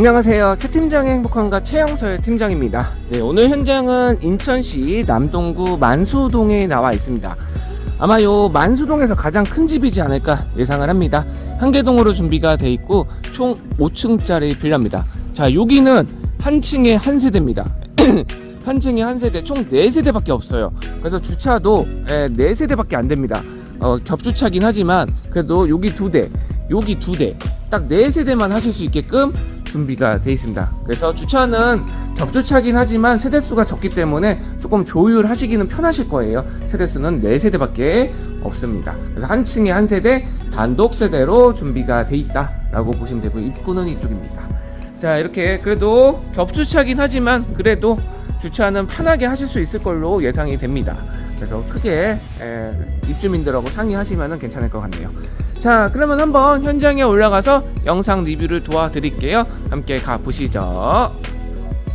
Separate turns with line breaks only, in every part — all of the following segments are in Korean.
안녕하세요. 최 팀장의 행복한가 최영설 팀장입니다. 네, 오늘 현장은 인천시 남동구 만수동에 나와 있습니다. 아마 요 만수동에서 가장 큰 집이지 않을까 예상을 합니다. 한개동으로 준비가 돼 있고 총 5층짜리 빌라입니다. 자, 여기는 한 층에 한 세대입니다. 한 층에 한 세대 총 4세대밖에 없어요. 그래서 주차도 예, 4세대밖에 안 됩니다. 어, 겹주차긴 하지만 그래도 여기 두 대, 여기 두 대, 딱네 세대만 하실 수 있게끔 준비가 돼 있습니다. 그래서 주차는 겹주차긴 하지만 세대수가 적기 때문에 조금 조율하시기는 편하실 거예요. 세대수는 네 세대밖에 없습니다. 그래서 한 층에 한 세대 단독 세대로 준비가 돼 있다라고 보시면 되고 입구는 이쪽입니다. 자 이렇게 그래도 겹주차긴 하지만 그래도 주차는 편하게 하실 수 있을 걸로 예상이 됩니다. 그래서 크게 에, 입주민들하고 상의하시면 괜찮을 것 같네요. 자, 그러면 한번 현장에 올라가서 영상 리뷰를 도와드릴게요. 함께 가보시죠.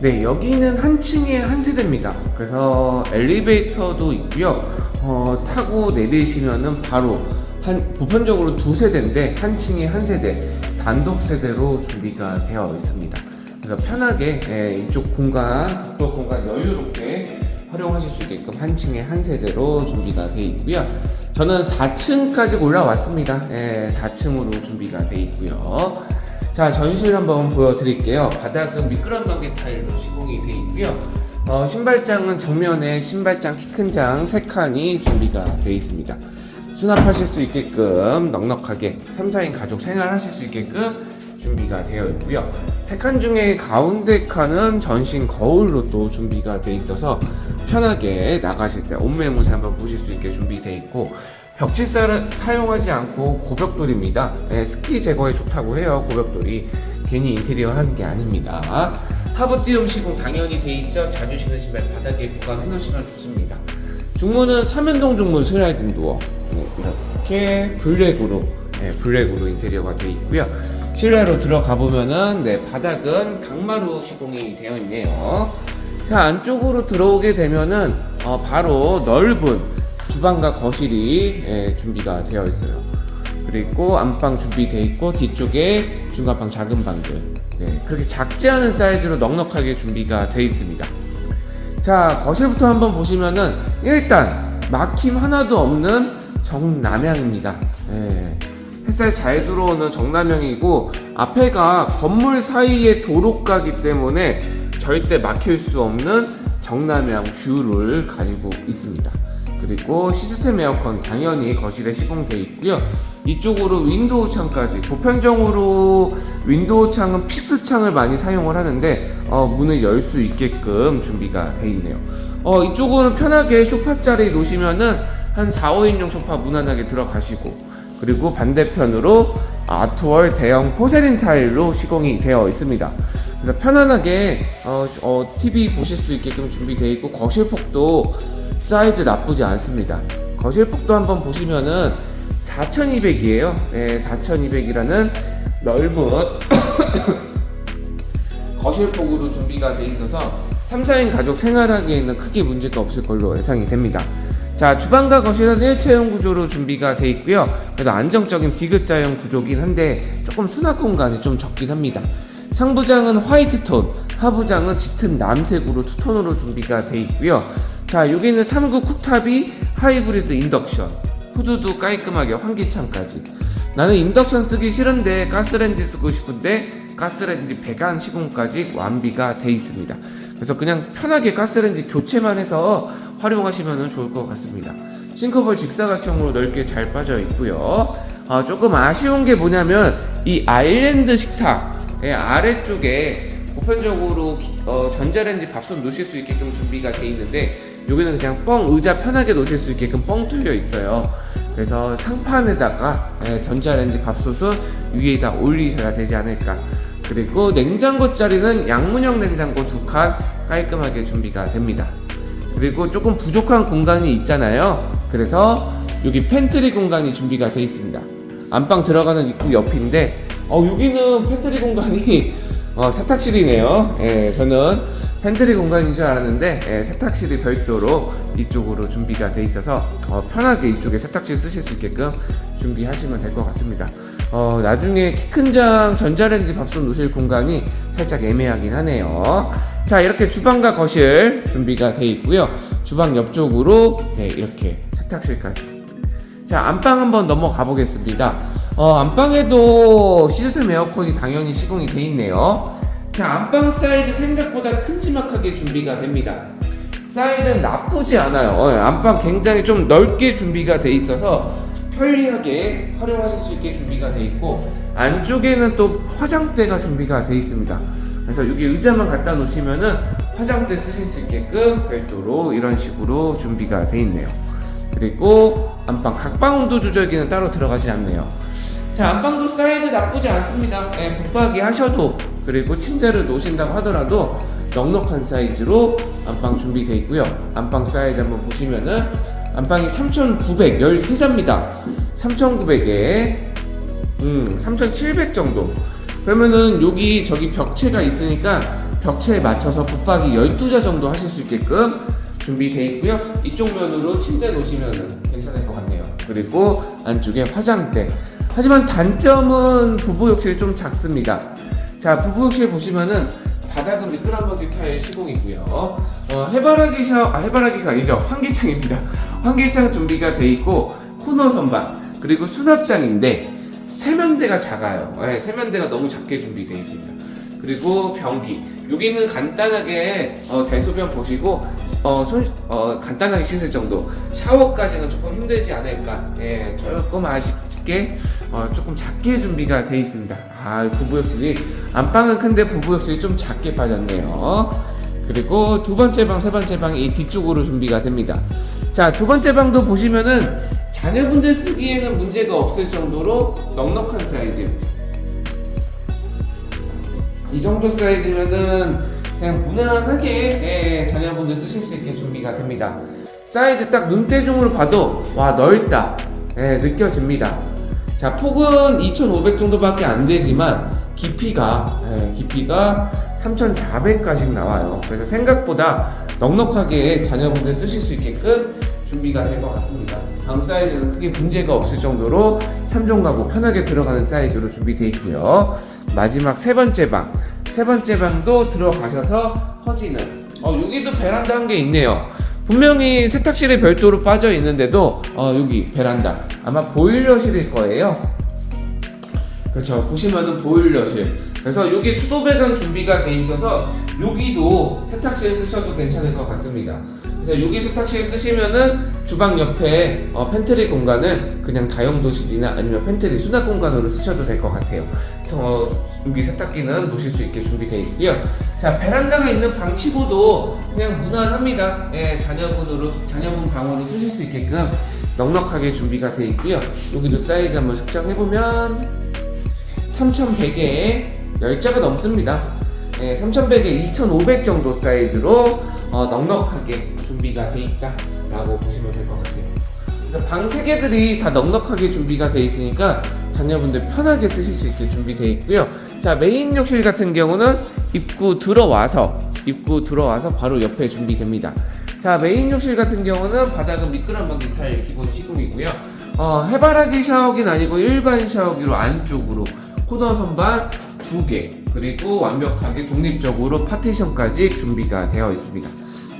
네, 여기는 한 층에 한 세대입니다. 그래서 엘리베이터도 있고요. 어, 타고 내리시면은 바로 한 보편적으로 두 세대인데 한 층에 한 세대 단독 세대로 준비가 되어 있습니다. 그래서 편하게 예, 이쪽 공간, 복도 공간 여유롭게 활용하실 수 있게끔 한 층에 한 세대로 준비가 되어 있고요. 저는 4층까지 올라왔습니다. 예, 4층으로 준비가 되어 있고요. 자, 전실 한번 보여드릴게요. 바닥은 미끄럼 방개 타일로 시공이 되어 있고요. 어, 신발장은 정면에 신발장 키 큰 장 3칸이 준비가 되어 있습니다. 수납하실 수 있게끔 넉넉하게 3, 4인 가족 생활하실 수 있게끔 준비가 되어 있고요. 세 칸 중에 가운데 칸은 전신 거울로 또 준비가 되어 있어서 편하게 나가실 때 옷매무새 한번 보실 수 있게 준비되어 있고 벽지살을 사용하지 않고 고벽돌입니다. 네, 스키 제거에 좋다고 해요. 고벽돌이 괜히 인테리어 하는 게 아닙니다. 하부 띄움 시공 당연히 돼 있죠. 자주 신발 바닥에 보관해 놓으시면 좋습니다. 중문은 삼연동 중문 슬라이딩 도어 네, 이렇게 블랙으로 네, 블랙으로 인테리어가 되어 있고요. 실내로 들어가 보면은 네, 바닥은 강마루 시공이 되어 있네요. 자 안쪽으로 들어오게 되면은 어, 바로 넓은 주방과 거실이 예, 준비가 되어 있어요. 그리고 안방 준비되어 있고 뒤쪽에 중간방 작은 방들 네, 그렇게 작지 않은 사이즈로 넉넉하게 준비가 되어 있습니다. 자 거실부터 한번 보시면은 일단 막힘 하나도 없는 정남향입니다. 예. 햇살 잘 들어오는 정남향이고 앞에가 건물 사이에 도로가기 때문에 절대 막힐 수 없는 정남향 뷰를 가지고 있습니다. 그리고 시스템 에어컨 당연히 거실에 시공되어 있고요. 이쪽으로 윈도우 창까지 보편적으로 윈도우 창은 피스 창을 많이 사용을 하는데 어, 문을 열 수 있게끔 준비가 되어 있네요. 어, 이쪽으로 편하게 소파 자리 놓으시면은 한 4, 5인용 소파 무난하게 들어가시고 그리고 반대편으로 아트월 대형 포세린 타일로 시공이 되어 있습니다. 그래서 편안하게 어, 어, TV 보실 수 있게끔 준비되어 있고 거실 폭도 사이즈 나쁘지 않습니다. 거실 폭도 한번 보시면은 4200이에요. 네, 4200이라는 넓은 거실 폭으로 준비가 되어 있어서 3, 4인 가족 생활하기에는 크게 문제가 없을 걸로 예상이 됩니다. 자, 주방과 거실은 일체형 구조로 준비가 되어 있고요. 그래도 안정적인 디귿자형 구조긴 한데 조금 수납 공간이 좀 적긴 합니다. 상부장은 화이트 톤, 하부장은 짙은 남색으로 투톤으로 준비가 되어 있고요. 자, 여기는 3구 쿡탑이 하이브리드 인덕션, 후드도 깔끔하게 환기창까지. 나는 인덕션 쓰기 싫은데 가스렌지 쓰고 싶은데 가스렌지 배관 시공까지 완비가 돼 있습니다. 그래서 그냥 편하게 가스렌지 교체만 해서 활용하시면 좋을 것 같습니다. 싱크볼 직사각형으로 넓게 잘 빠져 있고요. 어, 조금 아쉬운 게 뭐냐면 이 아일랜드 식탁의 아래쪽에 보편적으로 기- 어, 전자레인지 밥솥 놓으실 수 있게끔 준비가 돼 있는데 여기는 그냥 뻥 의자 편하게 놓으실 수 있게끔 뻥 뚫려 있어요. 그래서 상판에다가 예, 전자레인지 밥솥은 위에다 올리셔야 되지 않을까. 그리고 냉장고 자리는 양문형 냉장고 두 칸 깔끔하게 준비가 됩니다. 그리고 조금 부족한 공간이 있잖아요. 그래서 여기 팬트리 공간이 준비가 되어 있습니다. 안방 들어가는 입구 옆인데, 어, 여기는 팬트리 공간이 어, 세탁실이네요. 예, 저는 팬트리 공간인 줄 알았는데 예, 세탁실이 별도로 이쪽으로 준비가 돼 있어서 어, 편하게 이쪽에 세탁실 쓰실 수 있게끔 준비하시면 될 것 같습니다. 어, 나중에 키 큰 장 전자레인지 밥솥 놓으실 공간이 살짝 애매하긴 하네요. 자, 이렇게 주방과 거실 준비가 돼 있고요. 주방 옆쪽으로 네, 이렇게 세탁실까지. 자, 안방 한번 넘어가 보겠습니다. 어, 안방에도 시스템 에어컨이 당연히 시공이 돼 있네요. 자, 안방 사이즈 생각보다 큼지막하게 준비가 됩니다. 사이즈는 나쁘지 않아요. 어, 안방 굉장히 좀 넓게 준비가 돼 있어서 편리하게 활용하실 수 있게 준비가 돼 있고 안쪽에는 또 화장대가 준비가 돼 있습니다. 그래서 여기 의자만 갖다 놓으시면은 화장대 쓰실 수 있게끔 별도로 이런 식으로 준비가 돼 있네요. 그리고 안방 각방 온도 조절기는 따로 들어가지 않네요. 자 안방도 사이즈 나쁘지 않습니다. 예, 붙박이 하셔도 그리고 침대를 놓으신다고 하더라도 넉넉한 사이즈로 안방 준비되어 있고요. 안방 사이즈 한번 보시면은 안방이 3,913자입니다. 3,900에 음, 3,700 정도. 그러면은 여기 저기 벽체가 있으니까 벽체에 맞춰서 붙박이 12자 정도 하실 수 있게끔 준비되어 있고요. 이쪽 면으로 침대 놓으시면은 괜찮을 것 같네요. 그리고 안쪽에 화장대. 하지만 단점은 부부 욕실이 좀 작습니다. 자, 부부 욕실 보시면은 바닥은 미끄럼버지 타일 시공이고요. 어, 해바라기 샤워, 아, 해바라기가 아니죠. 환기창입니다. 환기창 준비가 돼 있고 코너 선반 그리고 수납장인데 세면대가 작아요. 네, 세면대가 너무 작게 준비되어 있습니다. 그리고 변기. 여기는 간단하게 어, 대소변 보시고 어, 손, 어, 간단하게 씻을 정도. 샤워까지는 조금 힘들지 않을까. 예, 조금 아쉽게 어, 조금 작게 준비가 되어 있습니다. 아 부부 욕실이 안방은 큰데 부부 욕실이 좀 작게 빠졌네요. 그리고 두 번째 방, 세 번째 방이 이 뒤쪽으로 준비가 됩니다. 자 두 번째 방도 보시면은 자녀분들 쓰기에는 문제가 없을 정도로 넉넉한 사이즈 이 정도 사이즈면은 그냥 무난하게 예, 자녀분들 쓰실 수 있게 준비가 됩니다. 사이즈 딱 눈대중으로 봐도 와 넓다 예, 느껴집니다. 자 폭은 2,500 정도밖에 안 되지만 깊이가 예, 깊이가 3,400까지 나와요. 그래서 생각보다 넉넉하게 자녀분들 쓰실 수 있게끔 준비가 될 것 같습니다. 방 사이즈는 크게 문제가 없을 정도로 3종 가구 편하게 들어가는 사이즈로 준비되어 있고요. 마지막 세 번째 방. 세 번째 방도 들어가셔서 퍼지는. 어, 여기도 베란다 한 개 있네요. 분명히 세탁실에 별도로 빠져 있는데도 어, 여기 베란다. 아마 보일러실일 거예요. 그렇죠. 보시면은 보일러실. 그래서 여기 수도 배관 준비가 돼 있어서 여기도 세탁실 쓰셔도 괜찮을 것 같습니다. 그래서 여기 세탁실 쓰시면은 주방 옆에 어, 팬트리 공간을 그냥 다용도실이나 아니면 팬트리 수납 공간으로 쓰셔도 될 것 같아요. 그래서 어, 여기 세탁기는 놓으실 수 있게 준비되어 있고요. 자 베란다가 있는 방 치고도 그냥 무난합니다. 예, 자녀분으로 자녀분 방으로 쓰실 수 있게끔 넉넉하게 준비가 되어 있고요. 여기도 사이즈 한번 측정해 보면 3,100에 10자가 넘습니다. 네, 3,100에 2,500 정도 사이즈로 어, 넉넉하게 준비가 돼 있다라고 보시면 될 것 같아요. 그래서 방 3개들이 다 넉넉하게 준비가 돼 있으니까 자녀분들 편하게 쓰실 수 있게 준비되어 있고요. 자, 메인 욕실 같은 경우는 입구 들어와서 입구 들어와서 바로 옆에 준비됩니다. 자, 메인 욕실 같은 경우는 바닥은 미끄럼방기 타일 기본 시공이고요. 어, 해바라기 샤워기는 아니고 일반 샤워기로 안쪽으로 코너 선반 두 개, 그리고 완벽하게 독립적으로 파티션까지 준비가 되어 있습니다.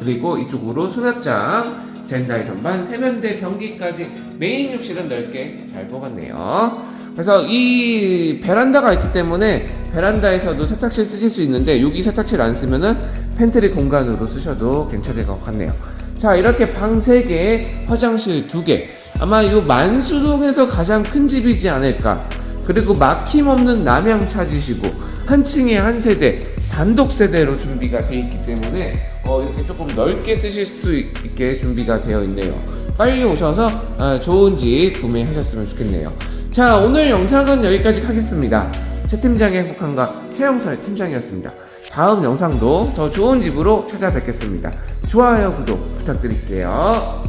그리고 이쪽으로 수납장, 젠다이 선반, 세면대, 변기까지 메인 욕실은 넓게 잘 뽑았네요. 그래서 이 베란다가 있기 때문에 베란다에서도 세탁실 쓰실 수 있는데 여기 세탁실 안 쓰면은 팬트리 공간으로 쓰셔도 괜찮을 것 같네요. 자 이렇게 방 3개, 화장실 2개 아마 이 만수동에서 가장 큰 집이지 않을까 그리고 막힘없는 남양 찾으시고 한 층에 한 세대 단독 세대로 준비가 되어 있기 때문에 어, 이렇게 조금 넓게 쓰실 수 있게 준비가 되어 있네요. 빨리 오셔서 어, 좋은 집 구매하셨으면 좋겠네요. 자 오늘 영상은 여기까지 하겠습니다. 최 팀장의 행복한가 최영선의 팀장이었습니다. 다음 영상도 더 좋은 집으로 찾아뵙겠습니다. 좋아요 구독 부탁드릴게요.